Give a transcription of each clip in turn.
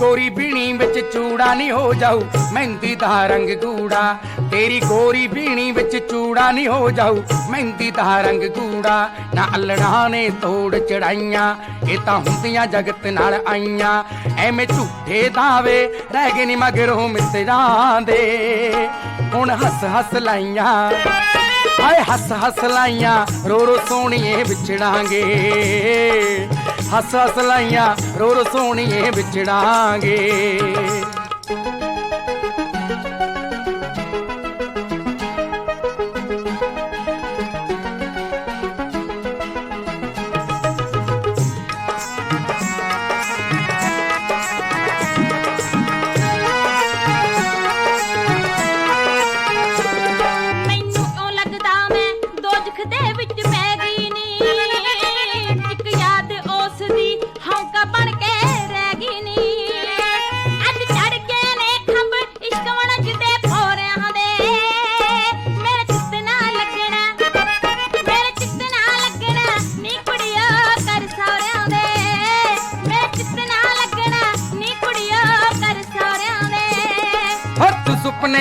ਗੋਰੀ ਬੀਣੀ ਵਿੱਚ ਚੂੜਾ ਨਹੀਂ ਹੋ ਜਾਊ, ਮਹਿੰਦੀ ਦਾ ਰੰਗ ਗੂੜਾ। ਤੇਰੀ ਗੋਰੀ ਬੀਣੀ ਵਿੱਚ ਚੂੜਾ ਨਹੀਂ ਹੋ ਜਾਊ, ਮਹਿੰਦੀ ਦਾ ਰੰਗ ਗੂੜਾ। ਨਾ ਅਲੜਾਂ ਨੇ ਤੋੜ ਚੜਾਈਆਂ, ਇਹ ਤਾਂ ਹੁੰਦੀਆਂ ਜਗਤ ਨਾਲ ਆਈਆਂ। ਐਵੇਂ ਝੂਠੇ ਦਾਵੇ ਰਹਿ ਗਏ ਨੀ ਮਗਰੋਂ ਮਿੱਤਰਾਂ ਦੇ। ਹੁਣ ਹੱਸ ਹੱਸ ਲਾਈਆਂ, ਹਾਏ ਹੱਸ ਹੱਸ ਲਾਈਆਂ, ਰੋ ਰੋ ਸੋਹਣੀਏ ਵਿਛੜਾਂਗੇ। ਹੱਸ ਹੱਸ ਲਾਈਆਂ ਰੋ ਰੋ ਸੋਹਣੀਏ ਵਿਛੜਾਂਗੇ।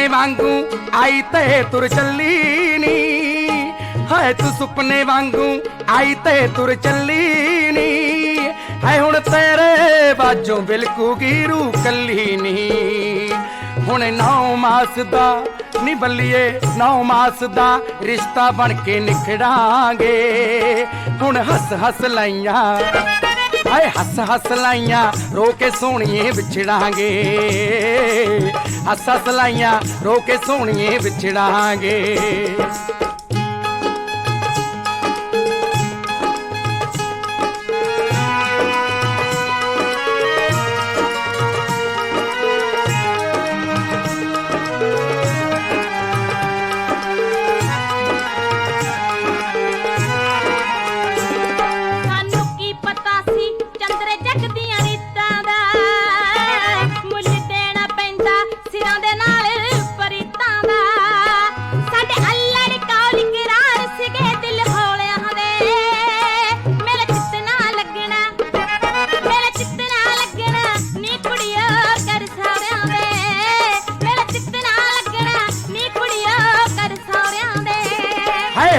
ਸੁਪਨੇ ਵਾਂਗੂ ਆਈ ਤੇ ਤੁਰ ਚੱਲੀ ਨੀ। ਹਾਏ, ਤੂੰ ਸੁਪਨੇ ਵਾਂਗੂ ਆਈ ਤੇ ਤੁਰ ਚੱਲੀ ਨੀ। ਹੁਣ ਤੇਰੇ ਬਾਝੋਂ ਬਿਲਕੂਗੀ ਰੂ ਕੱਲੀ ਨੀ। ਹੁਣ ਨੌ ਮਾਸ ਦਾ ਨੀ ਬੱਲੀਏ, ਨੌ ਮਾਸ ਦਾ ਰਿਸ਼ਤਾ ਬਣ ਕੇ ਨਿਖੜਾਂਗੇ। ਹੁਣ ਹੱਸ ਹੱਸ ਲਾਈਆਂ, ਹਾਏ, ਹੱਸ ਹੱਸ ਲਾਈਆਂ, ਰੋ ਕੇ ਸੋਹਣੀਏ ਵਿਛੜਾਂਗੇ। ਅਸਾਂ ਹੱਸ ਰੋ ਕੇ ਸੋਹਣੀਏ ਵਿਛੜਾਂਗੇ।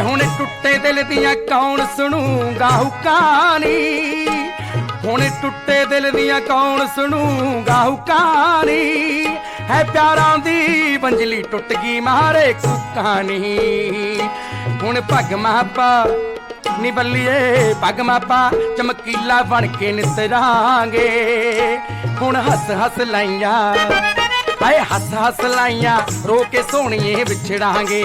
ਹੁਣ ਟੁੱਟੇ ਦਿਲ ਦੀਆਂ ਕੌਣ ਸੁਣੂਗਾ ਹੁਕਾਨੀ? ਹੁਣ ਟੁੱਟੇ ਦਿਲ ਦੀਆਂ ਕੌਣ ਸੁਣੂਗਾ ਹੁਕਾਨੀ? ਹੈ ਪਿਆਰਾਂ ਦੀ ਬੰਜਲੀ ਟੁੱਟ ਗਈ ਮਾਰੇ ਕੁਕਾਨੀ ਹੁਣ ਭਗ ਮਾਪਾ ਨੀ ਬੱਲੀਏ ਪੱਗ ਮਾਪਾ ਚਮਕੀਲਾ ਬਣ ਕੇ ਨਿਤਰਾਂਗੇ ਹੁਣ ਹੱਸ ਹੱਸ ਲਾਈਆਂ, ਹਾਏ ਹੱਸ ਹੱਸ ਲਾਈਆਂ, ਰੋ ਕੇ ਸੋਹਣੀਏ ਵਿਛੜਾਂਗੇ।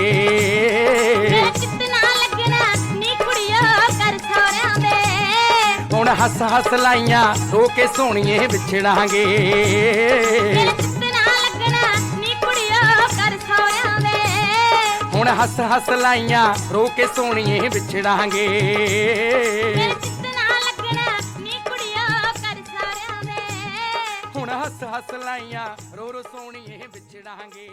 ਹੱਸ ਹੱਸ ਲਾਈਆਂ ਰੋ ਕੇ ਸੋਹਣੀਏ ਵਿਛੜਾਂਗੇ। ਹੁਣ ਹੱਸ ਹੱਸ ਲਾਈਆਂ ਰੋ ਕੇ ਸੋਹਣੀਏ ਵਿਛੜਾਂਗੇ। ਹੁਣ ਹੱਸ ਹੱਸ ਲਾਈਆਂ ਰੋ ਰੋ ਸੋਹਣੀਏ ਵਿਛੜਾਂਗੇ।